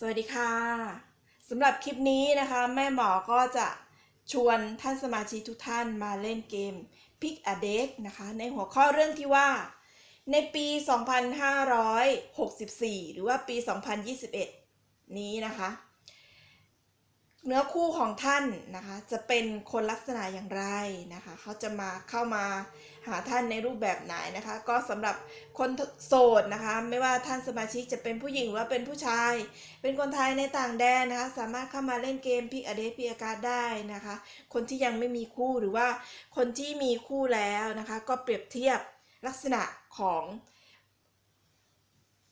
สวัสดีค่ะสำหรับคลิปนี้นะคะ แม่หมอก็จะชวนท่านสมาชิกทุกท่านมาเล่นเกม Pick a Deck นะคะ ในหัวข้อเรื่องที่ว่า ในปี 2564 หรือว่าปี 2021 นี้นะคะ เนื้อคู่ของท่านนะคะจะเป็นคนลักษณะอย่างไรนะคะเขาจะมาเข้ามาหาท่านในรูปแบบไหนนะคะ ก็สำหรับคนโสดนะคะ ไม่ว่าท่านสมาชิกจะเป็นผู้หญิงหรือว่าเป็นผู้ชาย เป็นคนไทยในต่างแดนนะคะ สามารถเข้ามาเล่นเกมพิกอเดพิอาการได้นะคะ คนที่ยังไม่มีคู่หรือว่าคนที่มีคู่แล้วนะคะ ก็เปรียบเทียบลักษณะของ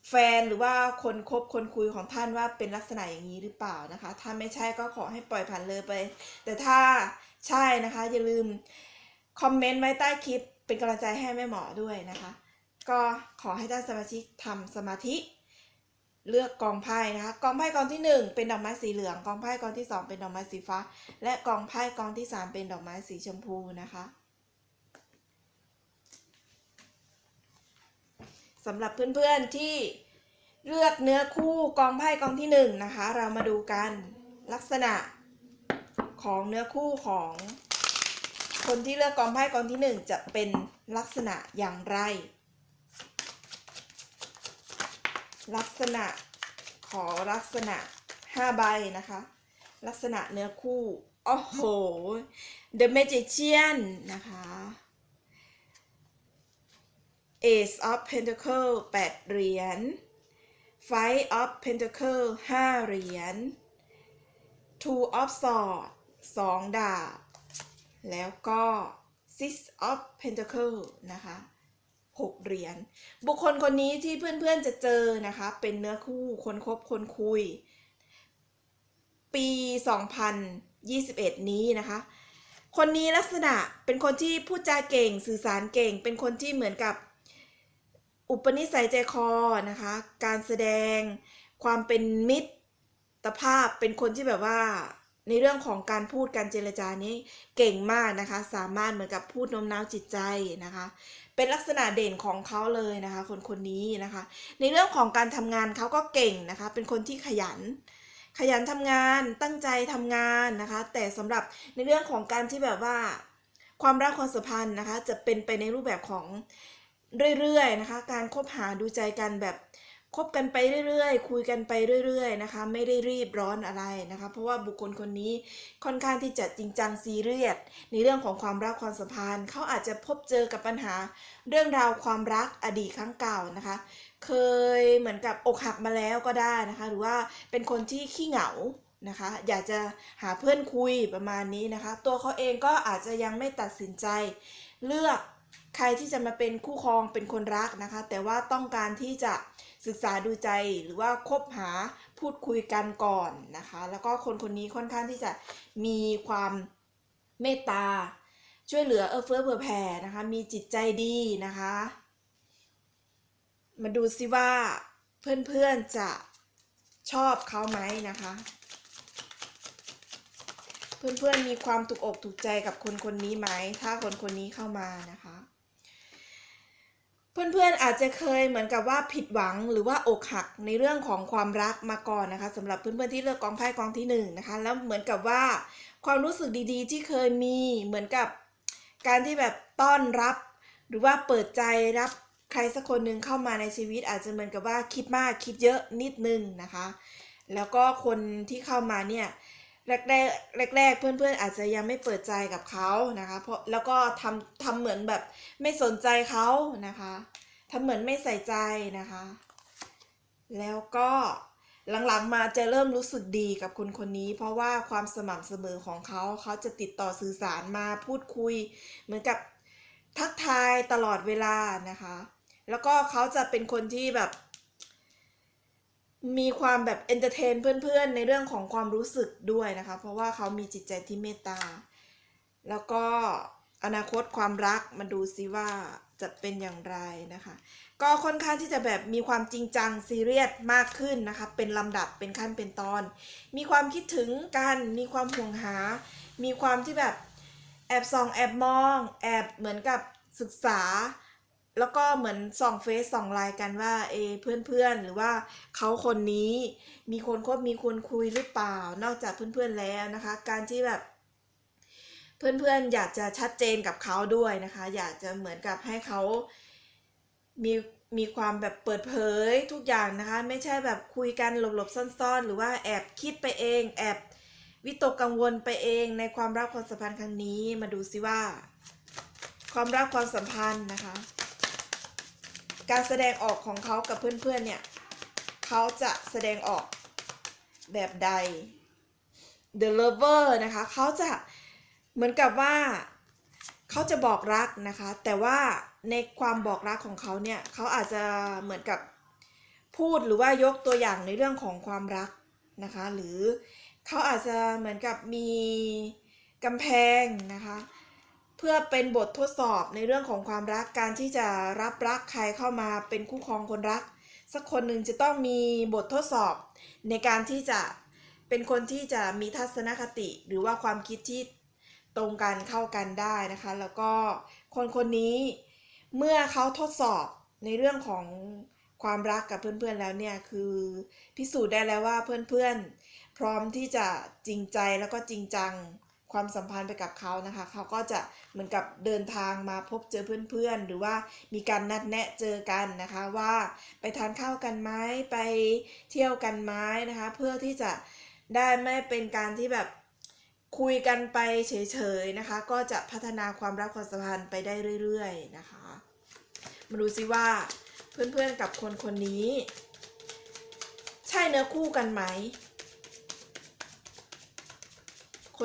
แฟนหรือว่าคนคบคนคุยของท่านว่าเป็นลักษณะอย่างนี้หรือเปล่านะคะ ถ้าไม่ใช่ก็ขอให้ปล่อยผ่านเลยไป แต่ถ้าใช่นะคะ อย่าลืมคอมเมนต์ไว้ใต้คลิปเป็นกำลังใจให้แม่หมอด้วยนะคะ ก็ขอให้ท่านสมาชิกทำสมาธิ เลือกกองไพ่นะคะกองไพ่กองที่หนึ่งเป็นดอกไม้สีเหลืองกองไพ่กองที่สองเป็นดอกไม้สีฟ้า และกองไพ่กองที่สามเป็นดอกไม้สีชมพูนะคะ สำหรับเพื่อนๆที่เลือกเนื้อคู่กองไพ่กองที่หนึ่งนะคะ เรามาดูกันลักษณะของเนื้อคู่ของ คนที่เลือกกองไพ่กองที่หนึ่งจะเป็นลักษณะอย่างไร ลักษณะขอลักษณะ5ใบนะคะ ลักษณะเนื้อคู่โอ้โห The Magician นะคะ Ace of Pentacle 8 เหรียญ Five of Pentacle 5 เหรียญ Two of Swords 2 ดาบ แล้วก็ Six of Pentacle นะคะ 6 เหรียญ บุคคลคนนี้ที่เพื่อนๆจะเจอนะคะ เป็นเนื้อคู่คนคบคนคุย ปี 2021 นี้นะคะคนนี้ลักษณะเป็นคนที่พูดจาเก่งสื่อสารเก่ง เป็นคนที่เหมือนกับ อุปนิสัยใจคอนะคะ การแสดงความเป็นมิตรภาพเป็นคนที่แบบว่า ในเรื่องของการพูดการเจรจานี้เก่งมากนะคะ สามารถเหมือนกับพูดโน้มน้าวจิตใจนะคะ เป็นลักษณะเด่นของเขาเลยนะคะ คนคนนี้นะคะ ในเรื่องของการทำงานเขาก็เก่งนะคะ เป็นคนที่ขยัน ขยันทำงานตั้งใจทำงานนะคะ แต่สำหรับในเรื่องของการที่แบบว่า ความรักความสัมพันธ์นะคะ จะเป็นไปในรูปแบบของ เรื่อยๆนะคะ การคบหาดูใจกันแบบคบกันไปเรื่อยๆ คุยกันไปเรื่อยๆนะคะ ไม่ได้รีบร้อนอะไรนะคะ เพราะว่าบุคคลคนนี้ค่อนข้างที่จะจริงจังซีเรียสในเรื่องของความรักความสัมพันธ์เขาอาจจะพบเจอกับปัญหา เรื่องราวความรักอดีตครั้งเก่านะคะ เคยเหมือนกับอกหักมาแล้วก็ได้นะคะ หรือว่าเป็นคนที่ขี้เหงานะคะ อยากจะหาเพื่อนคุยประมาณนี้นะคะ ตัวเขาเองก็อาจจะยังไม่ตัดสินใจเลือก ใครที่จะมาเป็นคู่ครองเป็นคนรักนะคะ แต่ว่าต้องการที่จะศึกษาดูใจหรือว่าคบหาพูดคุยกันก่อนนะคะ แล้วก็คนคนนี้ค่อนข้างที่จะมีความเมตตา ช่วยเหลือเอื้อเฟื้อเผื่อแผ่นะคะ มีจิตใจดีนะคะ มาดูซิว่าเพื่อนๆจะชอบเขาไหมนะคะ เพื่อนๆมีความถูกอกถูกใจกับคนคนนี้ไหม ถ้าคนคนนี้เข้ามานะคะ เพื่อนๆอาจจะเคยเหมือนกับว่าผิดหวังหรือว่าอกหักในเรื่องของความรักมาก่อนนะคะสำหรับเพื่อนๆที่เลือกกองไพ่กองที่หนึ่งนะคะแล้วเหมือนกับว่าความรู้สึกดีๆ ที่เคยมีเหมือนกับการที่แบบต้อนรับ หรือว่าเปิดใจรับใครสักคนหนึ่งเข้ามาในชีวิต อาจจะเหมือนกับว่าคิดมากคิดเยอะนิดนึงนะคะ แล้วก็คนที่เข้ามาเนี่ย แรกแรกแรกแรกๆเพื่อนๆอาจจะยังไม่เปิดใจกับเขานะคะเพราะแล้วก็ทำทำเหมือนแบบไม่สนใจเขานะคะทำเหมือนไม่ใส่ใจนะคะ แล้วก็หลังๆมาจะเริ่มรู้สึกดีกับคนคนนี้ เพราะว่าความสม่ำเสมอของเขาเขาจะติดต่อสื่อสารมาพูดคุย เหมือนกับทักทายตลอดเวลานะคะ แล้วก็เขาจะเป็นคนที่แบบ มีความแบบเอนเตอร์เทนเพื่อนๆ ในเรื่องของความรู้สึกด้วยนะคะ เพราะว่าเขามีจิตใจที่เมตตา แล้วก็อนาคตความรักมาดูซิว่าจะเป็นอย่างไรนะคะ ก็ค่อนข้างที่จะแบบมีความจริงจังซีเรียสมากขึ้นนะคะ เป็นลำดับเป็นขั้นเป็นตอน มีความคิดถึงกัน มีความห่วงหา มีความที่แบบแอบส่องแอบมอง แอบเหมือนกับศึกษา แล้วก็เหมือนส่องเฟซส่องไลน์กันว่าเอเพื่อนๆหรือว่าเขาคนนี้มีคนคบมีคนคุยหรือเปล่า นอกจากเพื่อนๆแล้วนะคะ การที่แบบเพื่อนๆอยากจะชัดเจนกับเขาด้วยนะคะ อยากจะเหมือนกับให้เขามีมีความแบบเปิดเผยทุกอย่างนะคะ ไม่ใช่แบบคุยกันหลบๆซ่อนๆ หรือว่าแอบคิดไปเอง แอบวิตกกังวลไปเองในความรักความสัมพันธ์ครั้งนี้มาดูซิว่า ความรักความสัมพันธ์นะคะ การแสดงออกของเขากับเพื่อนๆเนี่ยเขาจะแสดงออกแบบใด The Lover นะคะเขาจะเหมือนกับว่าเขาจะบอกรักนะคะ แต่ว่าในความบอกรักของเขาเนี่ยเขาอาจจะเหมือนกับพูดหรือว่ายกตัวอย่างในเรื่องของความรักนะคะ หรือเขาอาจจะเหมือนกับมีกำแพงนะคะ พื่อเป็นบททดสอบในเรื่องของความรักการที่จะรับรักใครเข้ามาเป็นคู่ครองคนรัก สักคนหนึ่งจะต้องมีบททดสอบ ในการที่จะเป็นคนที่จะมีทัศนคติ หรือว่าความคิดที่ตรงกันเข้ากันได้นะคะ แล้วก็คนคนนี้เมื่อเขาทดสอบในเรื่องของความรักกับเพื่อนๆแล้วเนี่ยคือพิสูจน์ได้แล้วว่าเพื่อนๆ พร้อมที่จะจริงใจแล้วก็จริงจัง ความสัมพันธ์ไปกับเขานะคะ เขาก็จะเหมือนกับเดินทางมาพบเจอเพื่อนๆ หรือว่ามีการนัดแนะเจอกันนะคะว่าไปทานข้าวกันไหมไปเที่ยวกันไหมนะคะ เพื่อที่จะได้ไม่เป็นการที่แบบคุยกันไปเฉยๆนะคะ ก็จะพัฒนาความรักความสัมพันธ์ไปได้เรื่อยๆนะคะ มาดูซิว่าเพื่อนๆกับคนคนนี้ ใช่เนื้อคู่กันไหม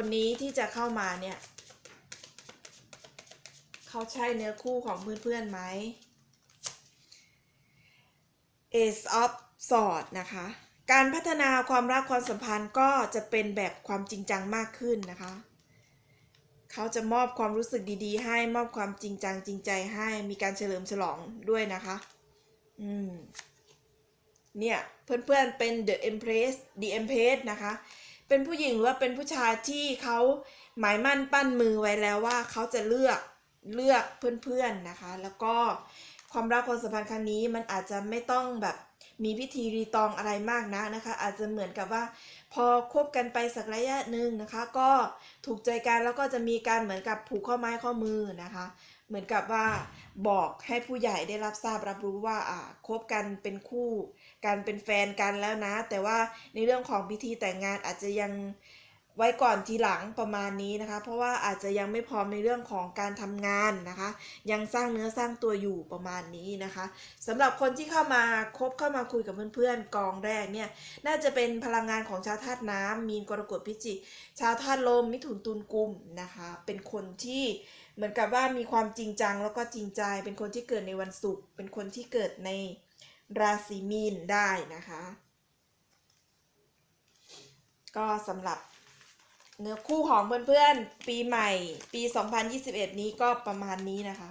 คนนี้ที่จะเข้ามาเนี่ย เขาใช่เนื้อคู่ของเพื่อนๆไหม Ace of Swords นะคะ การพัฒนาความรักความสัมพันธ์ก็จะเป็นแบบความจริงจังมากขึ้นนะคะ เขาจะมอบความรู้สึกดีๆ ให้มอบความจริงจังจริงใจให้มีการเฉลิมฉลองด้วยนะคะ อืม เนี่ย เพื่อนๆเป็น The Empress The Empress นะคะ เป็นผู้หญิงหรือว่าเป็นผู้ชายที่เขาหมายมั่นปั้นมือไว้แล้วว่าเขาจะเลือกเลือกเพื่อนๆนะคะ แล้วก็ความรักความสัมพันธ์ครั้งนี้มันอาจจะไม่ต้องแบบมีพิธีรีตองอะไรมากนะนะคะ อาจจะเหมือนกับว่า พอคบกันไปสักระยะหนึ่งนะคะ ก็ถูกใจกันแล้วก็จะมีการเหมือนกับผูกข้อไม้ข้อมือนะคะ เหมือนกับว่าบอกให้ผู้ใหญ่ได้รับทราบรับรู้ว่าอ่าคบกันเป็นคู่กันเป็นแฟนกันแล้วนะ แต่ว่าในเรื่องของพิธีแต่งงานอาจจะยังไว้ก่อนทีหลังประมาณนี้นะคะ เพราะว่าอาจจะยังไม่พร้อมในเรื่องของการทำงานนะคะ ยังสร้างเนื้อสร้างตัวอยู่ประมาณนี้นะคะสำหรับคนที่เข้ามาคบเข้ามาคุยกับเพื่อนๆกองแรกเนี่ยน่าจะเป็นพลังงานของชาวธาตุน้ำมีนกรกฎพิจิ ชาวธาตุลมมิถุนตุลกุมนะคะ เป็นคนที่ เหมือนกับว่ามีความจริงจังแล้วก็จริงใจ เป็นคนที่เกิดในวันศุกร์ เป็นคนที่เกิดในราศีมีนได้นะคะ ก็สำหรับเนื้อคู่ของเพื่อนๆ ปีใหม่ ปี 2021 นี้ก็ประมาณนี้นะคะ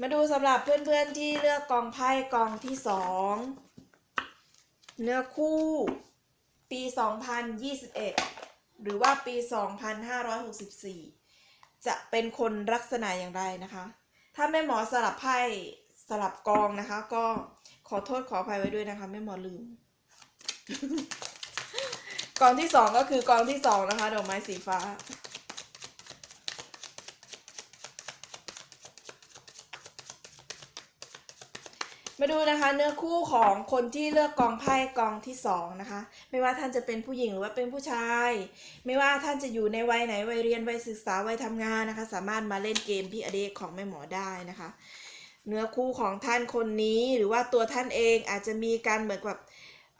มาดูสำหรับเพื่อนๆที่เลือกกองไพ่กองที่สองเนื้อคู่ปี 2021 หรือว่าปี 2564 จะเป็นคนลักษณะอย่างไรนะคะ ถ้าแม่หมอสลับไพ่สลับกองนะคะ ก็ขอโทษขออภัยไว้ด้วยนะคะแม่หมอลืม กองที่สองก็คือกองที่สองนะคะดอกไม้สีฟ้า มาดูนะคะเนื้อคู่ของคนที่เลือกกองไพ่กองที่สองนะคะไม่ว่าท่านจะเป็นผู้หญิงหรือว่าเป็นผู้ชาย ไม่ว่าท่านจะอยู่ในวัยไหนวัยเรียนวัยศึกษาวัยทำงานนะคะ สามารถมาเล่นเกมพี่อเดกของแม่หมอได้นะคะ เนื้อคู่ของท่านคนนี้หรือว่าตัวท่านเองอาจจะมีการเหมือนกับ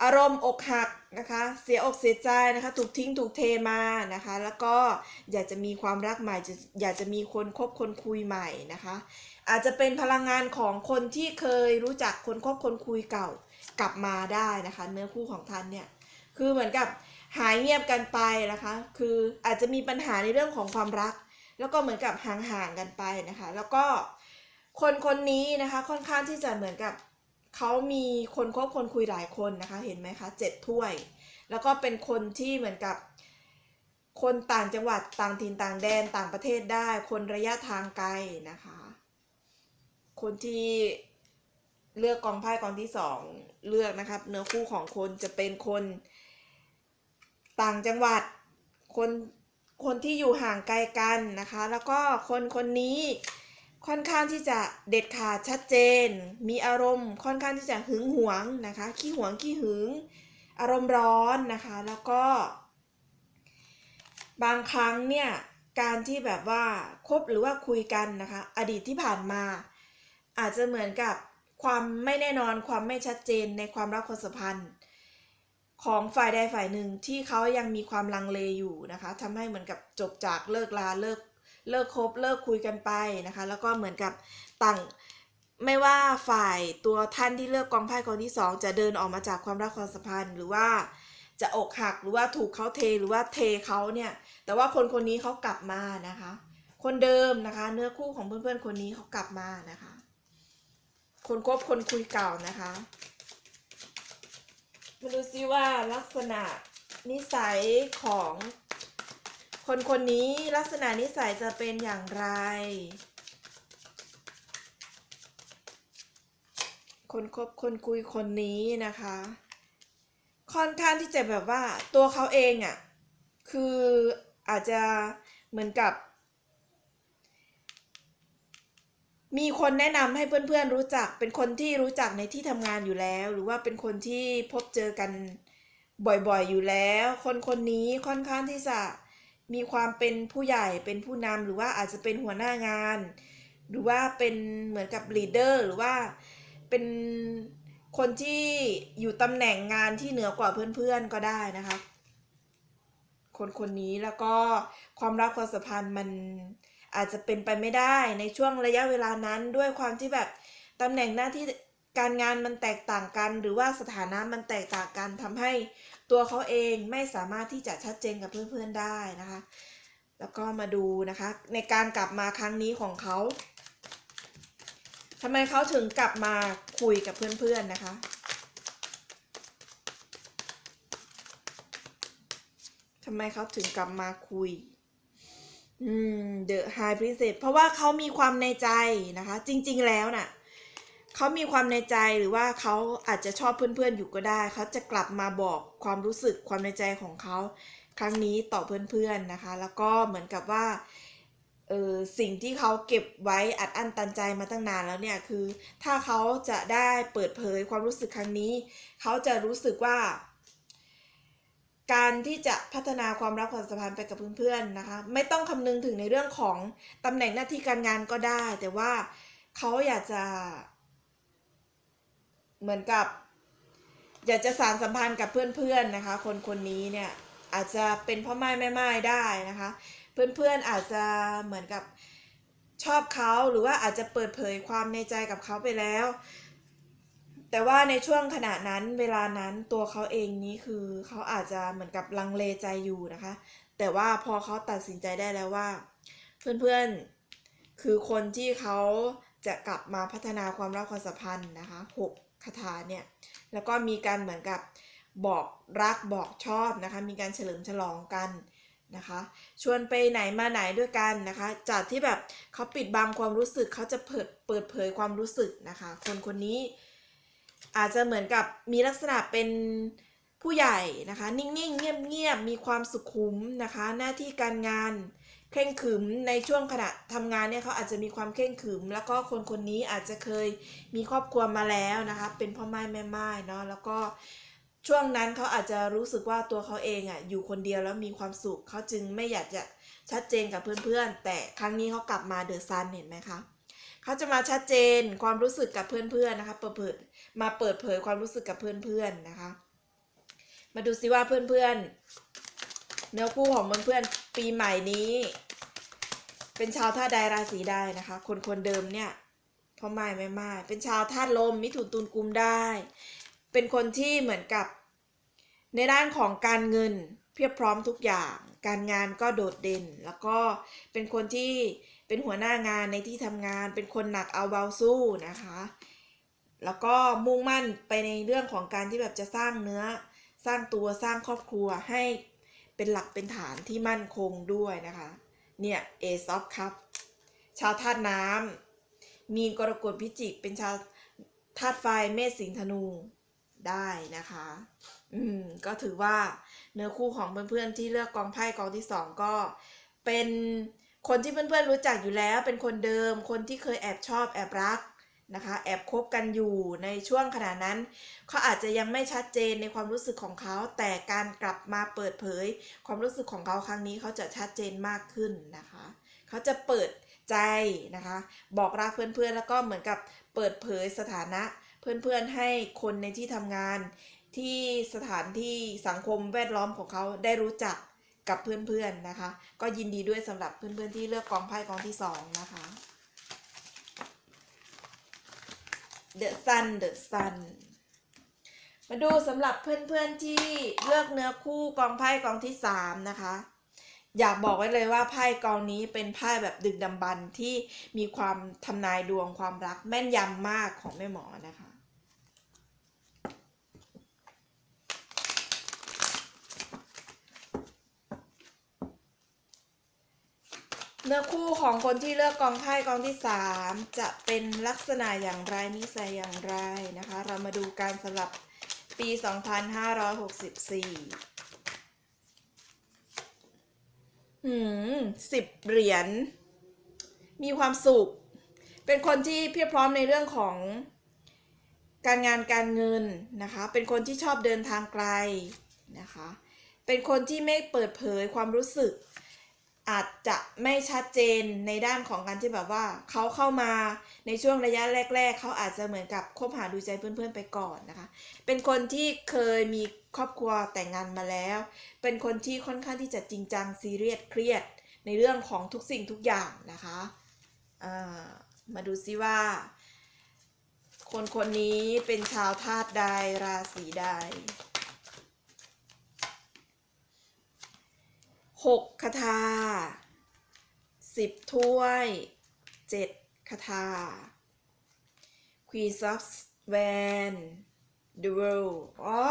อารมณ์อกหักนะคะ เสียอกเสียใจนะคะ ถูกทิ้งถูกเทมานะคะ แล้วก็อยากจะมีความรักใหม่จะอยากจะมีคนคบคนคุยใหม่นะคะ อาจจะเป็นพลังงานของคนที่เคยรู้จักคนคบคนคุยเก่ากลับมาได้นะคะ เนื้อคู่ของท่านเนี่ยคือเหมือนกับหายเงียบกันไปนะคะ คืออาจจะมีปัญหาในเรื่องของความรัก แล้วก็เหมือนกับห่างๆกันไปนะคะ แล้วก็คนคนนี้นะคะค่อนข้างที่จะเหมือนกับเขามีคนคบคนคุยหลายคนนะคะ เห็นไหมคะเจ็ดถ้วย แล้วก็เป็นคนที่เหมือนกับคนต่างจังหวัดต่างถิ่นต่างแดนต่างประเทศได้ คนระยะทางไกลนะคะ คนที่เลือกกองไพ่กองที่สองเลือกนะครับ เนื้อคู่ของคนจะเป็นคนต่างจังหวัด คนคนที่อยู่ห่างไกลกันนะคะ แล้วก็คนคนนี้ค่อนข้างที่จะเด็ดขาดชัดเจน มีอารมณ์ค่อนข้างที่จะหึงหวงนะคะ ขี้หวงขี้หึง อารมณ์ร้อนนะคะ แล้วก็ บางครั้งเนี่ยการที่แบบว่าคบหรือว่าคุยกันนะคะ อดีตที่ผ่านมา อาจจะเหมือนกับความไม่แน่นอนความไม่ชัดเจนในความรักความสัมพันธ์ ของฝ่ายใดฝ่ายหนึ่งที่เขายังมีความลังเลอยู่นะคะทำให้เหมือนกับจบจากเลิกลาเลิกเลิกคบเลิกคุยกันไปนะคะ แล้วก็เหมือนกับต่างไม่ว่าฝ่ายตัวท่านที่เลือกกองไพ่กองที่สองจะเดินออกมาจากความรักความสัมพันธ์ หรือว่าจะอกหักหรือว่าถูกเขาเทหรือว่าเทเขาเนี่ย แต่ว่าคนคนนี้เขากลับมานะคะ คนเดิมนะคะ เนื้อคู่ของเพื่อนๆคนนี้เขากลับมานะคะ คนคบคนคุยเก่านะคะมาดูซิว่าลักษณะนิสัยของคนคนนี้ลักษณะนิสัยจะเป็นอย่างไร คนคบคนคุยคนนี้นะคะ ค่อนข้างที่จะแบบว่าตัวเขาเองอะ่ะ คืออาจจะเหมือนกับ มีคนแนะนำให้เพื่อนๆรู้จัก เป็นคนที่รู้จักในที่ทำงานอยู่แล้ว หรือว่าเป็นคนที่พบเจอกันบ่อยๆอยู่แล้ว คนคนนี้ค่อนข้างที่จะมีความเป็นผู้ใหญ่เป็นผู้นำหรือว่าอาจจะเป็นหัวหน้างาน หรือว่าเป็นเหมือนกับลีดเดอร์หรือว่าเป็นคนที่อยู่ตำแหน่งงานที่เหนือกว่าเพื่อนๆก็ได้นะคะ คนคนนี้แล้วก็ความรักความสัมพันธ์มัน อาจจะเป็นไปไม่ได้ในช่วงระยะเวลานั้นด้วยความที่แบบตำแหน่งหน้าที่การงานมันแตกต่างกัน หรือว่าสถานะมันแตกต่างกันทำให้ตัวเขาเองไม่สามารถที่จะชัดเจนกับเพื่อนๆได้นะคะ แล้วก็มาดูนะคะ ในการกลับมาครั้งนี้ของเขาทำไมเขาถึงกลับมาคุยกับเพื่อนๆนะคะทำไมเขาถึงกลับมาคุย อืม The High Princess เพราะว่าเขามีความในใจนะคะ จริง ๆ แล้วน่ะเขามีความในใจหรือว่าเขาอาจจะชอบเพื่อนๆอยู่ก็ได้ เขาจะกลับมาบอกความรู้สึกความในใจของเขาครั้งนี้ต่อเพื่อนๆนะคะ แล้วก็เหมือนกับว่าเออสิ่งที่เขาเก็บไว้อัดอั้นตันใจมาตั้งนานแล้วเนี่ยคือ ถ้าเขาจะได้เปิดเผยความรู้สึกครั้งนี้ เขาจะรู้สึกว่า การที่จะพัฒนาความรักความสัมพันธ์ไปกับเพื่อนๆนะคะ ไม่ต้องคำนึงถึงในเรื่องของตำแหน่งหน้าที่การงานก็ได้ แต่ว่าเขาอยากจะ เหมือนกับ อยากจะสานสัมพันธ์กับเพื่อนๆนะคะ คนคนนี้เนี่ยอาจจะเป็นพ่อไม้แม่ไม้ได้นะคะ เพื่อนๆอาจจะเหมือนกับชอบเขาหรือว่าอาจจะเปิดเผยความในใจกับเขาไปแล้ว แต่ว่าในช่วงขณะนั้นเวลานั้นตัวเขาเองนี้คือเขาอาจจะเหมือนกับลังเลใจอยู่นะคะ แต่ว่าพอเขาตัดสินใจได้แล้วว่า เพื่อนๆคือคนที่เขาจะกลับมาพัฒนาความรักความสัมพันธ์นะคะหกคาถาเนี่ยแล้วก็มีการเหมือนกับบอกรักบอกชอบนะคะมีการเฉลิมฉลองกันนะคะชวนไปไหนมาไหนด้วยกันนะคะจากที่แบบเขาปิดบังความรู้สึกเขาจะเปิดเปิดเผยความรู้สึกนะคะ คนคนนี้ อาจจะเหมือนกับมีลักษณะเป็นผู้ใหญ่นะคะ นิ่งๆ เงียบๆ มีความสุขุมนะคะ หน้าที่การงานเคร่งขรึมในช่วงขณะทำงานเนี่ยเขาอาจจะมีความเคร่งขรึม แล้วก็คนคนนี้อาจจะเคยมีครอบครัวมาแล้วนะคะ เป็นพ่อไม้แม่ไม้เนาะแล้วก็ช่วงนั้นเขาอาจจะรู้สึกว่าตัวเขาเองอะอยู่คนเดียวแล้วมีความสุขเขาจึงไม่อยากจะชัดเจนกับเพื่อนๆ แต่ครั้งนี้เขากลับมาเดอะซันเห็นไหมคะ เขาจะมาชัดเจนความรู้สึกกับเพื่อนๆนะคะ เปิดเผยมาเปิดเผยความรู้สึกกับเพื่อนๆนะคะ มาดูซิว่าเพื่อนๆ เนื้อคู่ของเพื่อนๆปีใหม่นี้ เป็นชาวธาตุใดราศีใดนะคะ คนคนเดิมเนี่ยพ่อไม้แม่ไม้เป็นชาวธาตุลมมิถุนตุลกุมได้ เป็นคนที่เหมือนกับในด้านของการเงิน เพียบพร้อมทุกอย่าง การงานก็โดดเด่น แล้วก็เป็นคนที่เป็นหัวหน้างานในที่ทำงาน เป็นคนหนักเอาเบาสู้นะคะ แล้วก็มุ่งมั่นไปในเรื่องของการที่แบบจะสร้างเนื้อ สร้างตัวสร้างครอบครัวให้เป็นหลักเป็นฐานที่มั่นคงด้วยนะคะ เนี่ยเอซอฟครับ ชาวธาตุน้ำมีนกรกฎพิจิก เป็นชาวธาตุไฟเมษสิงธนู ได้นะคะ อืม ก็ถือว่าเนื้อคู่ของเพื่อนๆที่เลือกกองไพ่กองที่สองก็เป็นคนที่เพื่อนๆรู้จักอยู่แล้ว เป็นคนเดิม คนที่เคยแอบชอบแอบรักนะคะ แอบคบกันอยู่ในช่วงขณะนั้น เขาอาจจะยังไม่ชัดเจนในความรู้สึกของเขา แต่การกลับมาเปิดเผย ความรู้สึกของเขาครั้งนี้เขาจะชัดเจนมากขึ้นนะคะ เขาจะเปิดใจนะคะ บอกรักเพื่อนๆแล้วก็เหมือนกับเปิดเผยสถานะ เพื่อนๆให้คนในที่ทำงานที่สถานที่สังคมแวดล้อมของเขาได้รู้จักกับเพื่อนๆนะคะ ก็ยินดีด้วยสำหรับเพื่อนๆที่เลือกกองไพ่กองที่สองนะคะ The Sun The Sun มาดูสำหรับเพื่อนๆที่เลือกเนื้อคู่กองไพ่กองที่สามนะคะ อยากบอกไว้เลยว่าไพ่กองนี้เป็นไพ่แบบดึกดำบรรที่มีความทำนายดวงความรักแม่นยำมากของแม่หมอนะคะ เนื้อคู่ของคนที่เลือกกองไพ่กองที่สามจะเป็นลักษณะอย่างไรนิสัยอย่างไรนะคะ เรามาดูการสลับปี 2564หืมสิบเหรียญ มีความสุข เป็นคนที่เพียบพร้อมในเรื่องของการงานการเงินนะคะ เป็นคนที่ชอบเดินทางไกลนะคะ เป็นคนที่ไม่เปิดเผยความรู้สึก อาจจะไม่ชัดเจนในด้านของการที่แบบว่าเขาเข้ามาในช่วงระยะแรก ๆ เขาอาจจะเหมือนกับคบหาดูใจเพื่อนๆไปก่อนนะคะ เป็นคนที่เคยมีครอบครัวแต่งงานมาแล้ว เป็นคนที่ค่อนข้างที่จะจริงจังซีเรียสเครียดในเรื่องของทุกสิ่งทุกอย่างนะคะามาดูซิว่า คนคนนี้เป็นชาวธาตุใดราศีใด หกคาถาสิบถ้วยเจ็ดคาถา Queen of Swan The World อ๋อ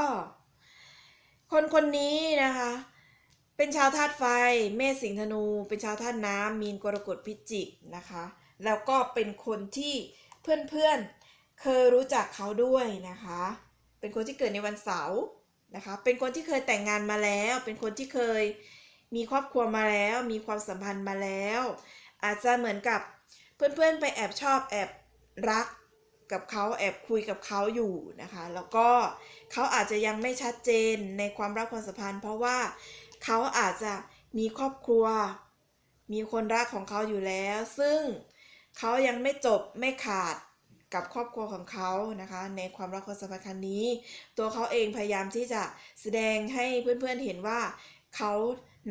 คนคนนี้นะคะ เป็นชาวธาตุไฟ เมษสิงธนู เป็นชาวธาตุน้ำ มีนกรกฎพิจิกนะคะ แล้วก็เป็นคนที่เพื่อนๆ เคยรู้จักเขาด้วยนะคะ เป็นคนที่เกิดในวันเสาร์นะคะ เป็นคนที่เคยแต่งงานมาแล้ว เป็นคนที่เคย มีครอบครัวมาแล้ว มีความสัมพันธ์มาแล้ว อาจจะเหมือนกับเพื่อนๆไปแอบชอบแอบรักกับเขาแอบคุยกับเขาอยู่นะคะ แล้วก็เขาอาจจะยังไม่ชัดเจนในความรักความสัมพันธ์ เพราะว่าเขาอาจจะมีครอบครัว มีคนรักของเขาอยู่แล้ว ซึ่งเขายังไม่จบไม่ขาดกับครอบครัวของเขานะคะ ในความรักความสัมพันธ์ครั้งนี้ ตัวเขาเองพยายามที่จะแสดงให้เพื่อนๆเห็นว่าเขา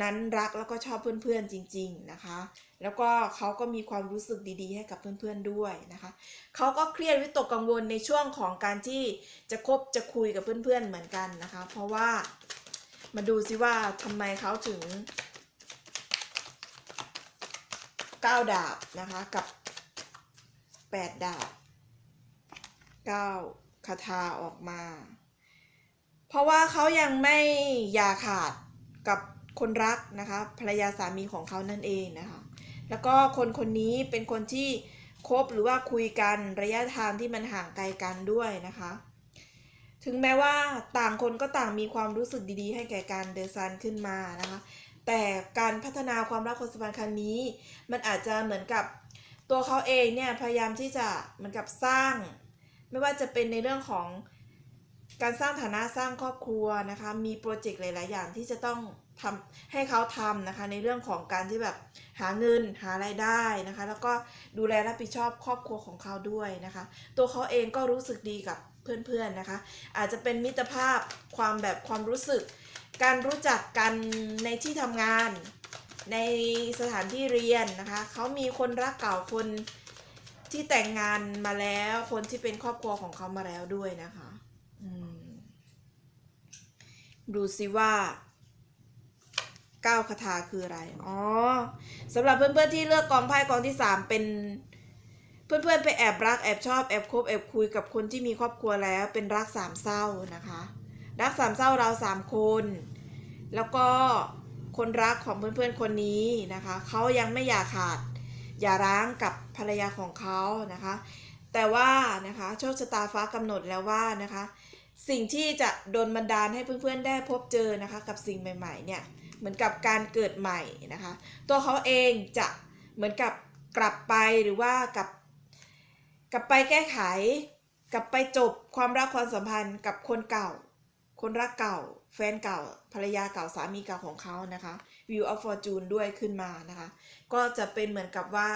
นั้นรักแล้วก็ชอบเพื่อนๆจริง ๆนะคะ แล้วก็เขาก็มีความรู้สึกดีๆ ให้กับเพื่อนๆด้วยนะคะเขาก็เครียดวิตกกังวลในช่วงของการที่จะคบจะคุยกับเพื่อนๆเหมือนกันนะคะ เพราะว่ามาดูซิว่าทำไมเขาถึงก้าดาบนะคะกับแปดดาบเก้าคาถาออกมา เพราะว่าเขายังไม่ยาขาดกับ คนรักนะคะภรรยาสามีของเขานั่นเองนะคะ แล้วก็คนคนนี้เป็นคนที่คบหรือว่าคุยกันระยะทางที่มันห่างไกลกันด้วยนะคะ ถึงแม้ว่าต่างคนก็ต่างมีความรู้สึกดีๆ ให้แก่กันเดซันขึ้นมานะคะ แต่การพัฒนาความรักความสัมพันธ์ครั้งนี้ มันอาจจะเหมือนกับตัวเขาเองเนี่ยพยายามที่จะเหมือนกับสร้าง ไม่ว่าจะเป็นในเรื่องของ การสร้างฐานะสร้างครอบครัวนะคะมีโปรเจกต์หลาย ๆ อย่างที่จะต้องทำให้เขาทำนะคะในเรื่องของการที่แบบหาเงินหารายได้นะคะ แล้วก็ดูแลรับผิดชอบครอบครัวของเขาด้วยนะคะ ตัวเขาเองก็รู้สึกดีกับเพื่อน ๆ นะคะ อาจจะเป็นมิตรภาพความแบบความรู้สึก การรู้จักกันในที่ทำงานในสถานที่เรียนนะคะ เขามีคนรักเก่าคนที่แต่งงานมาแล้ว คนที่เป็นครอบครัวของเขามาแล้วด้วยนะคะอืม ดูสิว่าก้าคาถาคืออะไร อ๋อสำหรับเพื่อนๆที่เลือกกองไพ่กองที่สามเป็น เพื่อนๆไปแอบรักแอบชอบแอบคบแอบคุยกับคนที่มีครอบครัวแล้วเป็นรักสามเศร้านะคะ รักสามเศร้าเราสามคน แล้วก็คนรักของเพื่อนๆคนนี้นะคะเขายังไม่อยากขาด อย่าร้างกับภรรยาของเขานะคะ แต่ว่านะคะโชคชะตาฟ้ากำหนดแล้วว่านะคะ สิ่งที่จะโดนบันดาลให้เพื่อนๆได้พบเจอนะคะ กับสิ่งใหม่ๆเนี่ยเหมือนกับการเกิดใหม่นะคะ ตัวเขาเองจะเหมือนกับกลับไปหรือว่ากลับ กลับไปแก้ไข กลับไปจบความรักความสัมพันธ์กับคนเก่า คนรักเก่า แฟนเก่า ภรรยาเก่าสามีเก่าของเขานะคะ View of Fortune ด้วยขึ้นมานะคะ ก็จะเป็นเหมือนกับว่า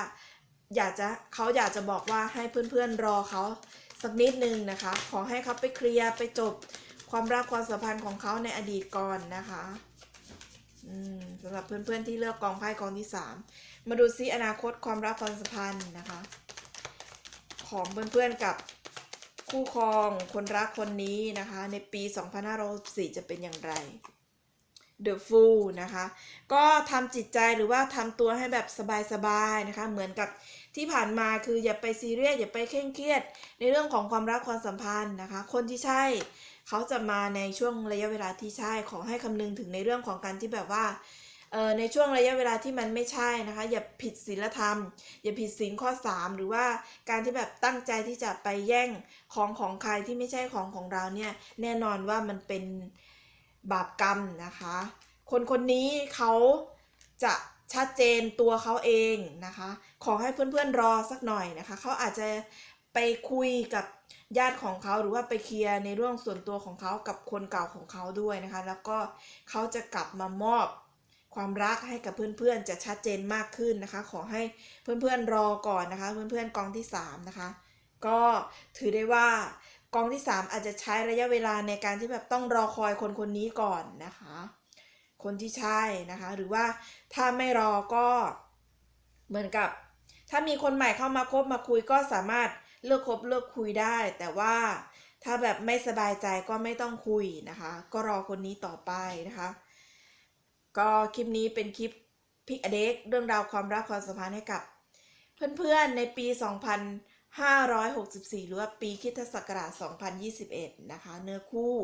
อยากจะเขาอยากจะบอกว่าให้เพื่อนๆรอเขา สักนิดนึงนะคะ ขอให้เขาไปเคลียร์ไปจบความรักความสัมพันธ์ของเขาในอดีตก่อนนะคะสำหรับเพื่อนๆที่เลือกกองไพ่กองที่สามมาดูซิอนาคตความรักความสัมพันธ์นะคะ ของเพื่อนๆกับคู่ครองคนรักคนนี้นะคะ ในปี 2564จะเป็นอย่างไร The Fool นะคะ ก็ทำจิตใจหรือว่าทำตัวให้แบบสบายๆนะคะ เหมือนกับที่ผ่านมาคืออย่าไปซีเรียสอย่าไปเคร่งเครียด ในเรื่องของความรักความสัมพันธ์นะคะ คนที่ใช่เขาจะมาในช่วงระยะเวลาที่ใช่ ขอให้คำนึงถึงในเรื่องของการที่แบบว่าออในช่วงระยะเวลาที่มันไม่ใช่นะคะ อย่าผิดศีลธรรม อย่าผิดศีลข้อ 3 หรือว่าการที่แบบตั้งใจที่จะไปแย่งของของใครที่ไม่ใช่ของของเราเนี่ยแน่นอนว่ามันเป็น บาปกรรมนะคะ คนคนนี้เขาจะชัดเจนตัวเขาเองนะคะ ขอให้เพื่อนๆรอสักหน่อยนะคะ เขาอาจจะไปคุยกับญาติของเขาหรือว่าไปเคลียร์ในเรื่องส่วนตัวของเขากับคนเก่าของเขาด้วยนะคะ แล้วก็เขาจะกลับมามอบความรักให้กับเพื่อนๆจะชัดเจนมากขึ้นนะคะ ขอให้เพื่อนๆรอก่อนนะคะ เพื่อนๆกองที่สามนะคะ ก็ถือได้ว่า กองที่สามอาจจะใช้ระยะเวลาในการที่แบบต้องรอคอยคนคนนี้ก่อนนะคะ คนที่ใช่นะคะ หรือว่าถ้าไม่รอก็เหมือนกับ ถ้ามีคนใหม่เข้ามาคบมาคุยก็สามารถเลือกคบเลือกคุยได้ แต่ว่าถ้าแบบไม่สบายใจก็ไม่ต้องคุยนะคะ ก็รอคนนี้ต่อไปนะคะ ก็คลิปนี้เป็นคลิปพิกอเด็กเรื่องราวความรักความสัมพันธ์ให้กับ เพื่อนๆในปี 564 หรือว่าปีคิทศักราช 2021 นะคะ เนื้อคู่